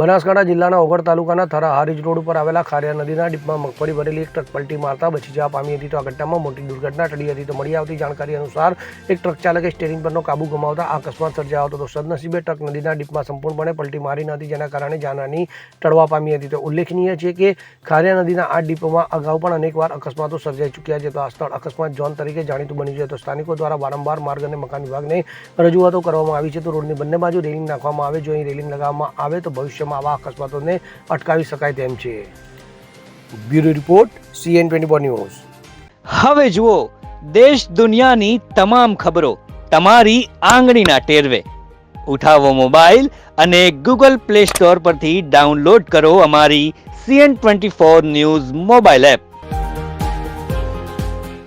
બનાસકાંઠા જિલ્લાના ઓગળ તાલુકાના થરા હારીજ રોડ ઉપર આવેલા ખારિયા નદીના ડીપમાં મગફળી ભરેલી એક ટ્રક પલટી મારતા બચી જવા પામી હતી. તો આ ઘટનામાં મોટી દુર્ઘટના ટળી હતી. તો મળી આવતી જાણકારી અનુસાર એક ટ્રક ચાલકે સ્ટેરિંગ પરનો કાબુ ગુમાવતા અકસ્માત સર્જાયો હતો. તો સદનસીબે ટ્રક નદીના ડીપમાં સંપૂર્ણપણે પલટી મારી ન હતી. જેના કારણે જાનહાની ટળવા પામી હતી. તો ઉલ્લેખનીય છે કે ખારિયા નદીના આ ડીપોમાં અગાઉ પણ અનેકવાર અકસ્માતો સર્જાઈ ચૂક્યા છે. તો આ સ્થળ અકસ્માત ઝોન તરીકે જાણીતું બન્યું છે. તો સ્થાનિકો દ્વારા વારંવાર માર્ગ અને મકાન વિભાગને રજૂઆતો કરવામાં આવી છે. તો રોડની બંને બાજુ રેલિંગ નાખવામાં આવે. જો અહીં રેલિંગ લગાવવામાં આવે તો ભવિષ્યમાં આવા અકસ્માતોને અટકાવી શકાય તેમ છે. Bureau report CN twenty news. હવે જુઓ, દેશ દુનિયાની તમામ ખબરો તમારી આંગળીના ટેરવે. ઉઠાવો મોબાઈલ અને ગૂગલ પ્લે સ્ટોર પરથી ડાઉનલોડ કરો અમારી CN twenty four news mobile app.